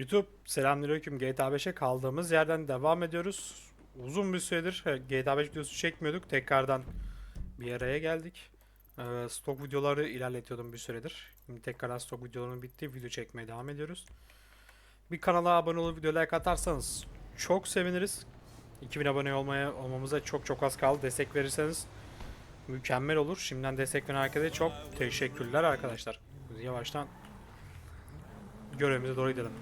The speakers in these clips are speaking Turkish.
YouTube selamünaleyküm. GTA 5'e kaldığımız yerden devam ediyoruz. Uzun bir süredir GTA 5 videosu çekmiyorduk. Tekrardan bir araya geldik. Ee, stok videoları ilerletiyordum bir süredir. Şimdi tekrardan stok videolarının bittiği video çekmeye devam ediyoruz. Bir kanala abone olup video like atarsanız çok seviniriz. 2000 abone olmaya olmamıza çok çok az kaldı. Destek verirseniz mükemmel olur. Şimdiden destek veren herkese çok teşekkürler arkadaşlar. Yavaştan görevimize doğru gidelim.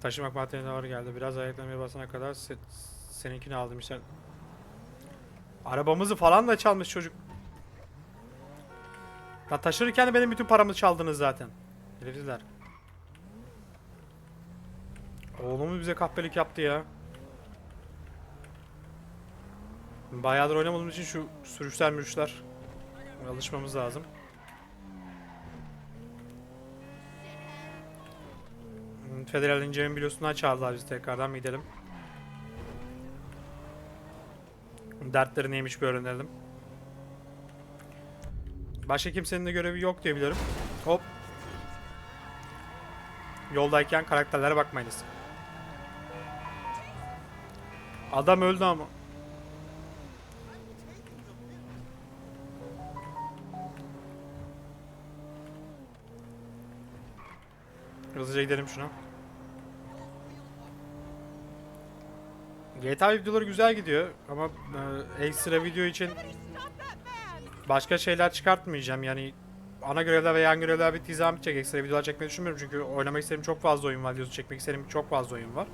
Taşımak materyali var geldi. Biraz ayaklamaya basana kadar se seninkini aldım işte. Arabamızı falan da çalmış çocuk. Ya taşırken de benim bütün paramı çaldınız zaten. Herifler. Oğlumuz bize kahpelik yaptı ya. Bayağıdır oynamadığımız için şu sürüşler mürüşler alışmamız lazım. Federal inceleme biliyorsundan çağırdılar bizi tekrardan gidelim. Dertleri neymiş bir öğrenelim. Başka kimsenin de görevi yok diye biliyorum. Hop. Yoldayken karakterlere bakmayınız. Adam öldü ama. Hızlıca gidelim şuna. GTA videoları güzel gidiyor ama e, ekstra video için başka şeyler çıkartmayacağım yani ana görevler ve yan görevler bittiği zaman bitecek ekstra videolar çekmeyi düşünmüyorum çünkü oynamak istediğim çok fazla oyun var videosu çekmek istediğim çok fazla oyun var.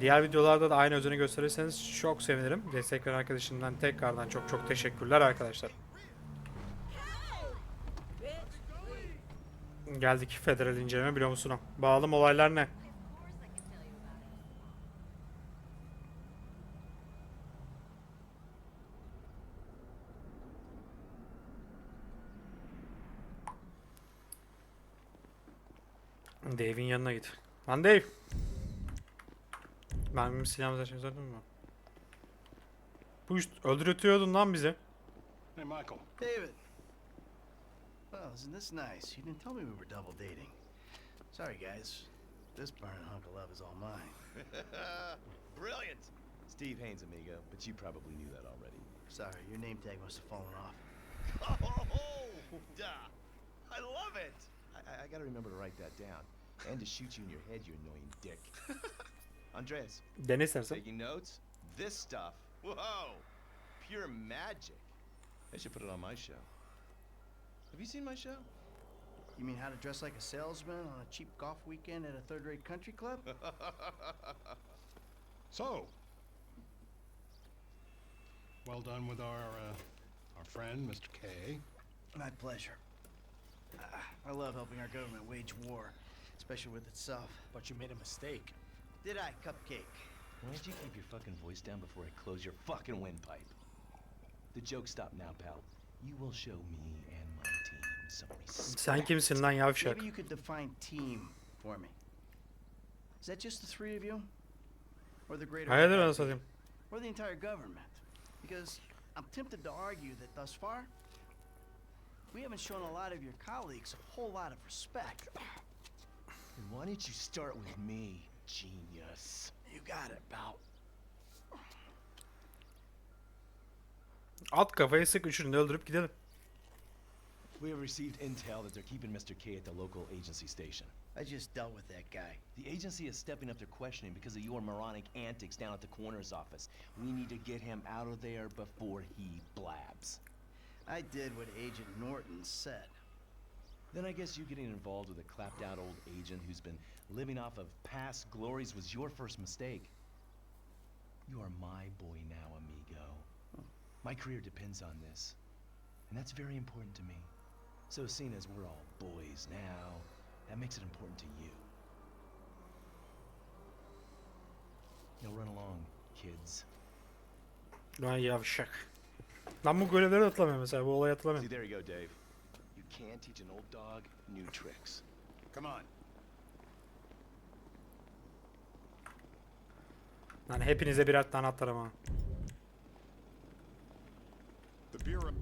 Diğer videolarda da aynı özeni gösterirseniz çok sevinirim. Destek veren arkadaşımdan tekrardan çok çok teşekkürler arkadaşlar. Geldik federal inceleme biliyor musun? Bağlı olaylar ne? Dave'in yanına git. Lan Dave. Ben bir silahımıza şey söyledim mi? Bu işte öldürtüyordun lan bizi. Hey, Michael. David. Well, isn't this nice? You didn't tell me we were double dating. Sorry, guys. This burning hunk of love is all mine. Brilliant! Steve Haynes, amigo, but you probably knew that already. Sorry, your name tag must have fallen off. Oh, duh. I love it! I, I, I gotta remember to write that down. And to shoot you in your head, you annoying dick. Andreas, Dene istersen. taking notes? This stuff, whoa! Pure magic. I should put it on my show. Have you seen my show? You mean how to dress like a salesman on a cheap golf weekend at a third-rate country club? So, well done with our uh, our friend, Mr. K. My pleasure. Ah, I love helping our government wage war, especially with itself. But you made a mistake. Did I, Cupcake? Why don't you keep your fucking voice down before I close your fucking windpipe? The joke stop now, pal. You will show me and my team some respect. Sen kimsin lan yavşak? Maybe you could define team for me. Is that just the three of you? Or the greater... Hayırdır collective? anasını satayım. or the entire government. Because I'm tempted to argue that thus far, we haven't shown a lot of your colleagues a whole lot of respect. And why don't you start with me, genius? You got it, pal. At kafayı sık üçünü öldürüp gidelim. We have received intel that they're keeping Mr. K at the local agency station. I just dealt with that guy. The agency is stepping up their questioning because of your moronic antics down at the coroner's office. We need to get him out of there before he blabs. I did what Agent Norton said. Then I guess you getting involved with a clapped out old agent who's been living off of past glories was your first mistake. You are my boy now, amigo. My career depends on this. And that's very important to me. So seeing as we're all boys now, that makes it important to you. Now run along, kids. Lan yavşak. Lan bu görevlere atılamıyor mesela bu olaya See, atılamıyor. there you go, Dave. You can teach an old dog new tricks. Come on. Lan hepinize birer tane atarım ha. The Bureau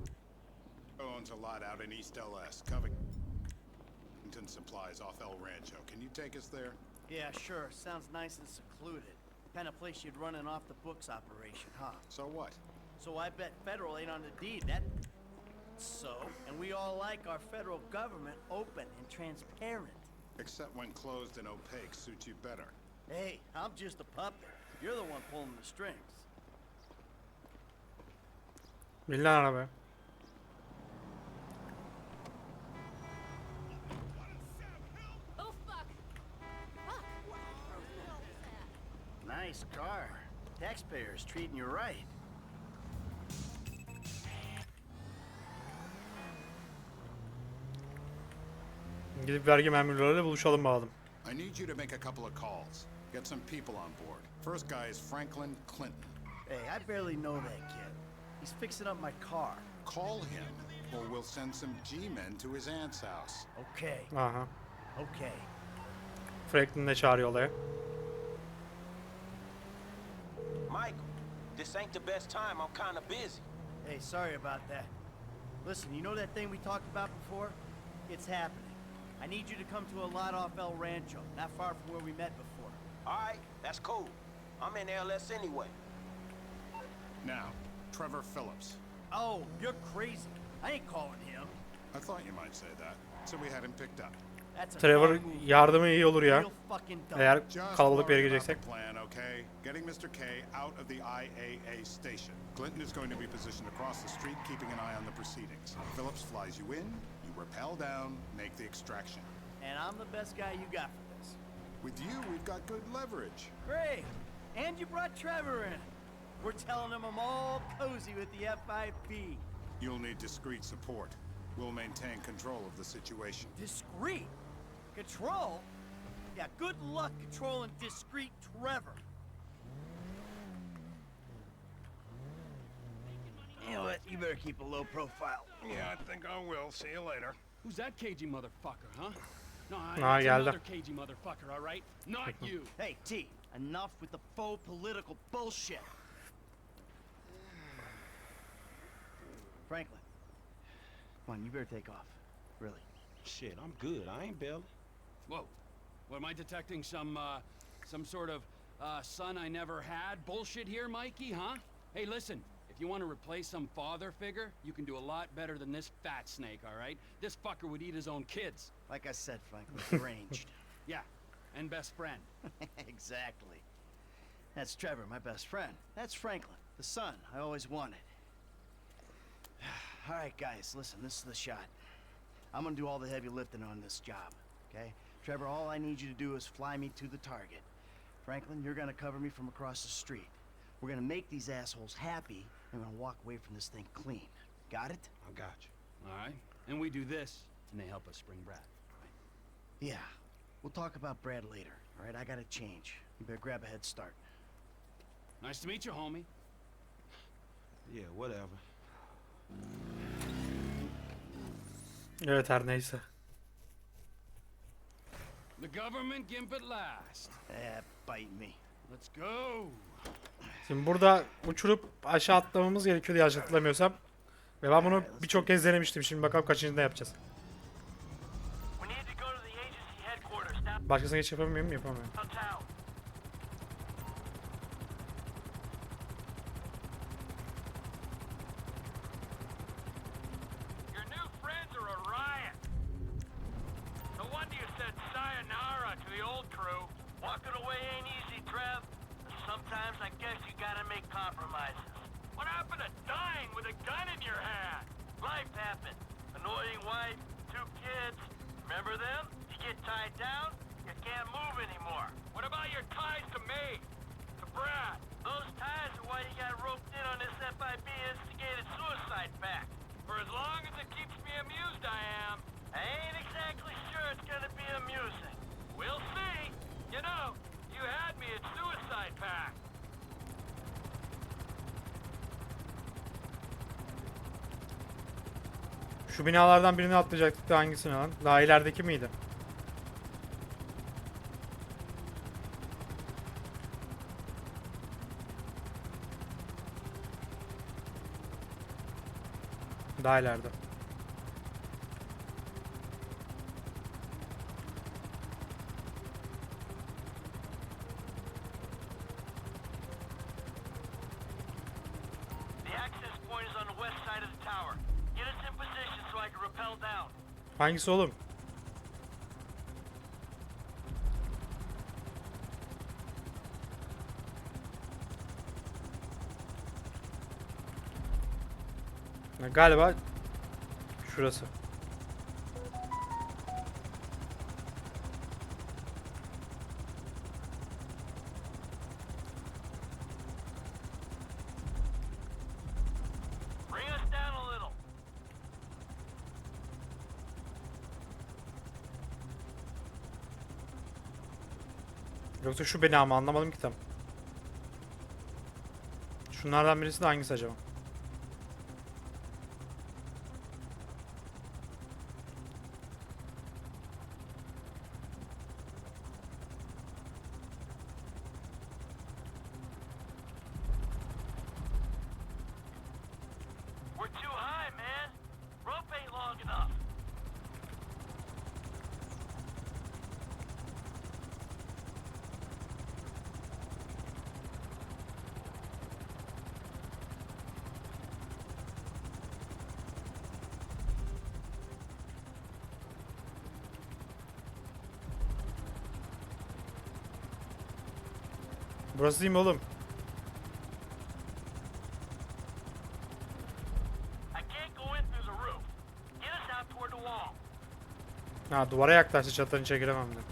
owns a lot out in East LS, Covington Supplies off El Rancho. Can you take us there? Yeah, sure. Sounds nice and secluded. Kind of place you'd run an off the books operation, huh? So what? So I bet federal ain't on the deed. That. So, and we all like our federal government open and transparent. Except when closed and opaque suits you better. Hey, I'm just a puppet. You're the one pulling the strings. Bin lan arabaya. Oh fuck! Fuck! Nice car. Taxpayers treating you right. Gidip vergi memurlarıyla buluşalım bakalım. I need you to make a couple of calls. Get some people on board. First guy is Franklin Clinton. Hey, I barely know that kid. He's fixing up my car. Call him, or we'll send some G-men to his aunt's house. Okay, Aha. okay. Franklin de çağırıyor olaya. Michael, this ain't the best time. I'm kind of busy. Hey, sorry about that. Listen, you know that thing we talked about before? It's happening. I need you to come to a lot off El Rancho, not far from where we met before. All right, that's cool. I'm in LS anyway. Now, Trevor Phillips. Oh, you're crazy. I ain't calling him. I thought you might say that, so we had him picked up. That's a Trevor yardımı iyi olur ya. Real fucking dumb. Eğer kalabalık bir yere worried gideceksek. plan, okay? Getting Mr. K out of the IAA station. Clinton is going to be positioned across the street, keeping an eye on the proceedings. Phillips flies you in, you rappel down, make the extraction. And I'm the best guy you got for this. With you, we've got good leverage. Great. And you brought Trevor in. We're telling him I'm all cozy with the FIB. You'll need discreet support. We'll maintain control of the situation. Discreet. Control? Yeah, good luck controlling discreet Trevor. You know what? You better keep a low profile. Yeah, I think I will. See you later. Who's that cagey motherfucker, huh? No, it's geldi. another cagey motherfucker, all right? Not you. Hey, T, enough with the faux political bullshit. Franklin. Come on, you better take off. Really. Shit, I'm good. I ain't bailing. Whoa. What am I detecting? Some, uh, some sort of, uh, son I never had bullshit here, Mikey, huh? Hey, listen. You want to replace some father figure, you can do a lot better than this fat snake, all right? This fucker would eat his own kids. Like I said, Franklin, deranged. Yeah, and best friend. exactly. That's Trevor, my best friend. That's Franklin, the son I always wanted. all right, guys, listen, this is the shot. I'm gonna do all the heavy lifting on this job, okay? Trevor, all I need you to do is fly me to the target. Franklin, you're gonna cover me from across the street. We're gonna make these assholes happy, and we're gonna walk away from this thing clean. Got it? I got you. All right? And we do this, and they help us bring Brad. Yeah. We'll talk about Brad later, all right? I gotta change. You better grab a head start. Nice to meet you, homie. Yeah, whatever. Evet her neyse. The government gimp at last. Eh, bite me. Let's go. Şimdi burada uçurup aşağı atlamamız gerekiyor diye hatırlamıyorsam. Ve ben bunu birçok kez denemiştim. Şimdi bakalım kaçıncında yapacağız. Başkasına geç yapamıyor muyum? Yapamıyorum. Happened. Annoying wife, two kids. Remember them? You get tied down, you can't move anymore. What about your ties to me? To Brad? Those ties are why you got roped in on this FIB instigated suicide pact. For as long as it keeps me amused, I am. I ain't exactly sure it's gonna be amusing. We'll see. You know, you had me at suicide pact. Şu binalardan birini atlayacaktık da hangisini lan? Daha ilerideki miydi? Daha ileride. Hangisi oğlum? Galiba şurası. Yoksa şu beni ama anlamadım ki tam. Şunlardan birisi de hangisi acaba? Burası değil mi oğlum? I can't go in through the roof. Get us out toward the wall. Ha duvara yaklaştı çatını çekiremem de.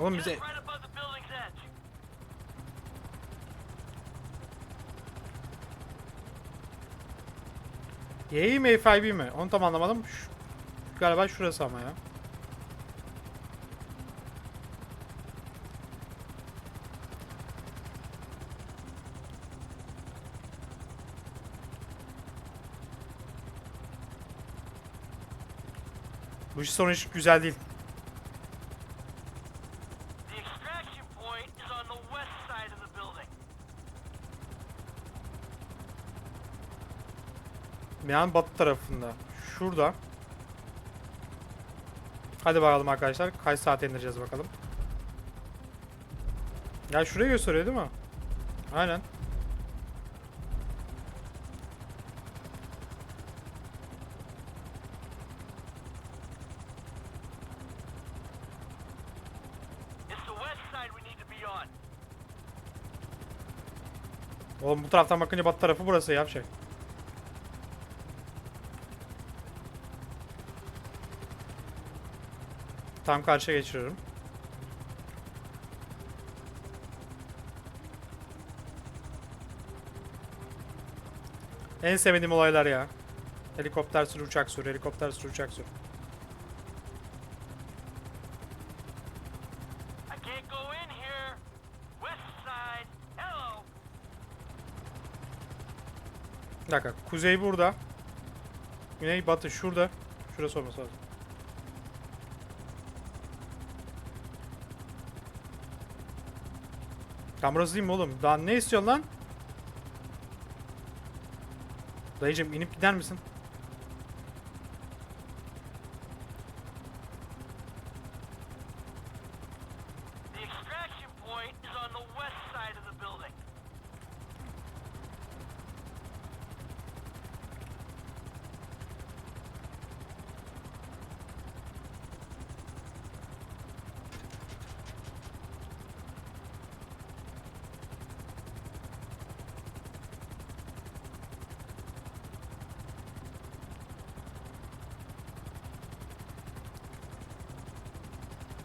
Oğlum bize. Y'yi mi F5 mi? Onu tam anlamadım. Şu, galiba şurası ama ya. Bu iş sonu hiç güzel değil. The extraction point is on the west side of the building. Binanın batı tarafında. Şurada. Hadi bakalım arkadaşlar. Kaç saat indireceğiz bakalım. Ya şurayı gösteriyor değil mi? Aynen. Oğlum bu taraftan bakınca batı tarafı burası ya bir şey. Tam karşıya geçiriyorum. En sevdiğim olaylar ya. Helikopter sür, uçak sür, helikopter sür, uçak sür. Bir dakika, kuzey burada. Güney, batı şurada. Şurası olması lazım. Mi oğlum? Daha ne istiyorsun lan? Dayıcım inip gider misin?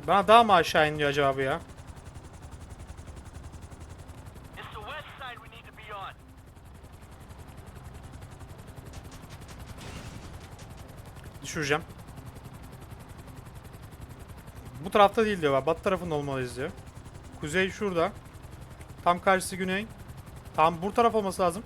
Bana daha mı aşağı iniyor acaba bu ya? Düşüreceğim. Bu tarafta değil diyor. Batı tarafında olmalıyız diyor. Kuzey şurada. Tam karşısı güney. Tam bu taraf olması lazım.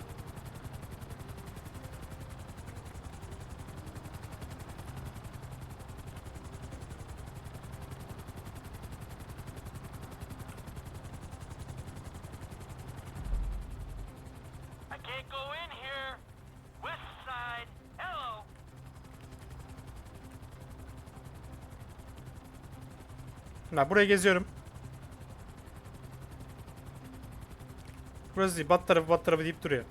Ben burayı geziyorum. Burası değil. Bat tarafı bat tarafı deyip duruyor.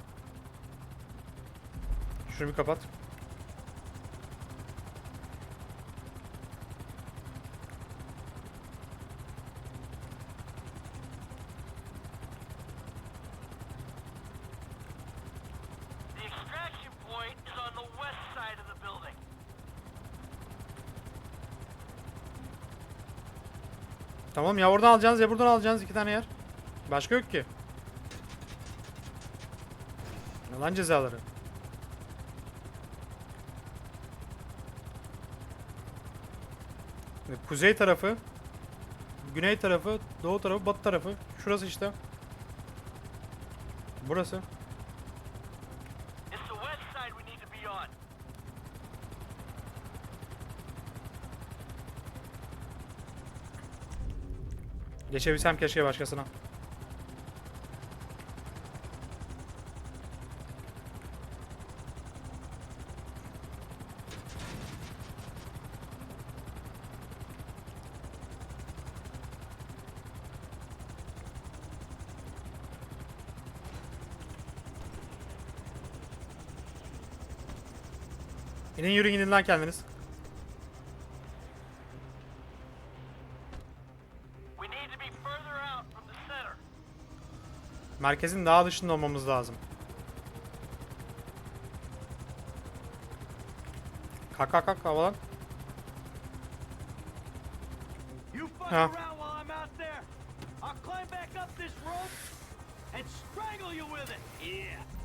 Şunu bir kapat. The extraction point is on the west side of the building. Tamam ya oradan alacaksınız ya buradan alacaksınız iki tane yer. Başka yok ki. Ne lan cezaları? Kuzey tarafı, güney tarafı, doğu tarafı, batı tarafı. Şurası işte. Burası. Geçebilsem keşke başkasına. İnin yürüyün inin lan kendiniz. Merkezin daha dışında olmamız lazım. Kalk kalk kalk havalan. And strangle you with it. Yeah.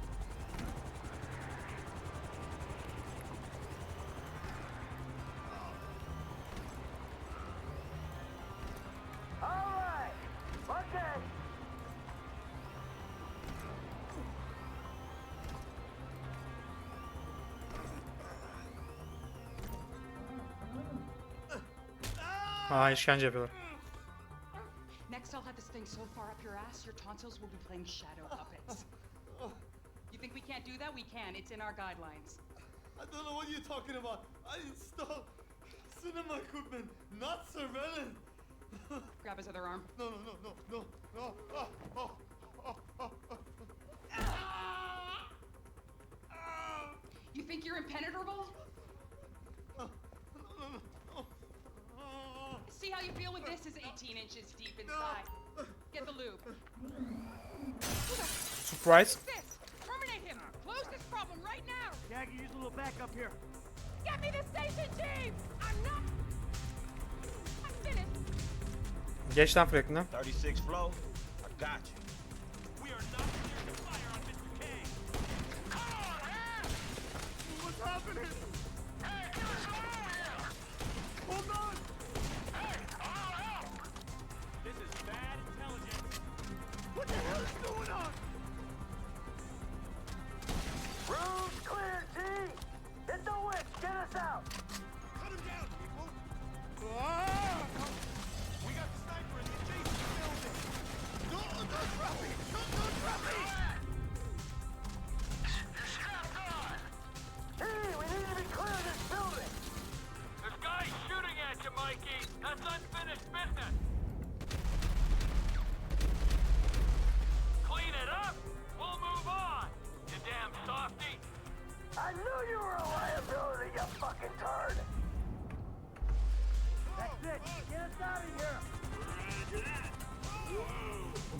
Aa işkence yapıyorlar. Next, I'll have this thing so far up your ass, your tonsils will be playing shadow puppets. You think we can't do that? We can. It's in our guidelines. I don't know what you're talking about. I installed cinema equipment, not surveillance. Grab his other arm. No, no, no, no, no, no. Oh, oh, oh, oh, oh. You think you're impenetrable? See how you feel with this is 18 inches deep inside. Get the lube. Surprise. This! Terminate him! Close this problem right now! Jackie, use a little backup here. Get me the station chief! I'm not. I'm finished. Geç lan Franklin'den. 36 flow. I got you.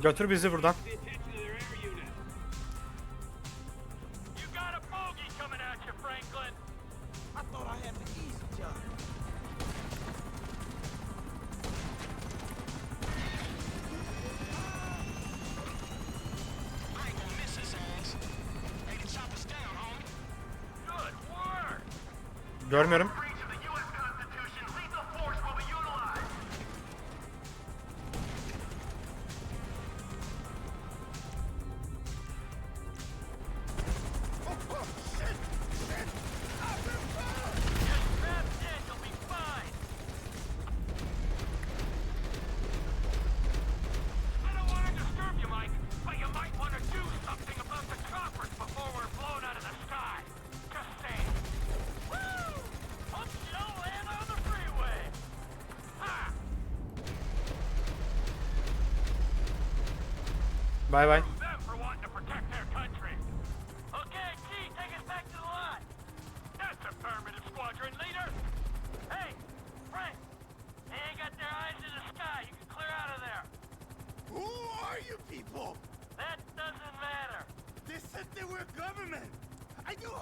Götür bizi buradan. You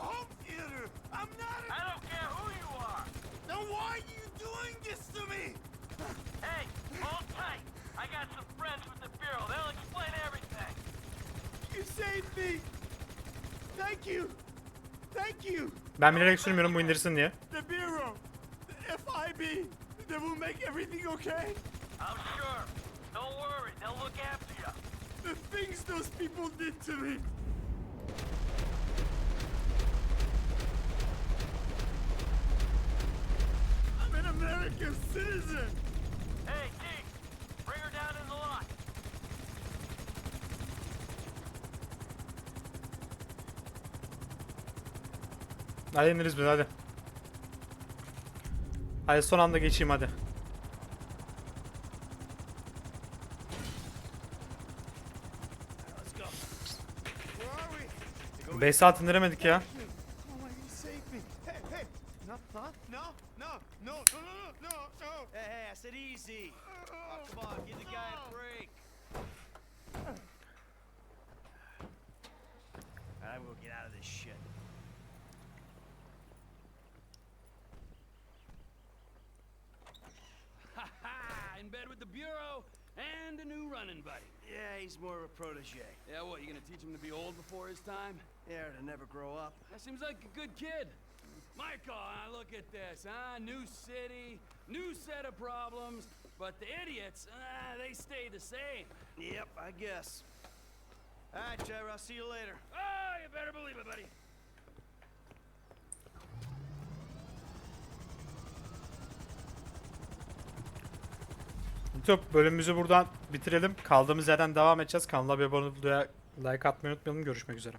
home theater. I'm not a... I don't care who you are. Then why are you doing this to me? saved me. Thank you. Thank you. Ben bilerek sürmüyorum bu indirsin diye. The Bureau. The FIB. They will make everything okay. I'm sure. Don't worry. They'll look after you. The things those people did to me. I'm an American citizen. Hey, Deke, bring her down in the lot. Hadi indiririz biz hadi. Hadi son anda geçeyim hadi. 5 saat indiremedik ya. Bed with the Bureau and a new running buddy. Yeah, he's more of a protege. Yeah, what, you gonna teach him to be old before his time? Yeah, to never grow up. That seems like a good kid. Michael, uh, look at this, huh? New city, new set of problems, but the idiots, uh, they stay the same. Yep, I guess. Alright, Trevor, I'll see you later. Oh, you better believe it, buddy. YouTube bölümümüzü buradan bitirelim. Kaldığımız yerden devam edeceğiz. Kanala abone olup like atmayı unutmayalım. Görüşmek üzere.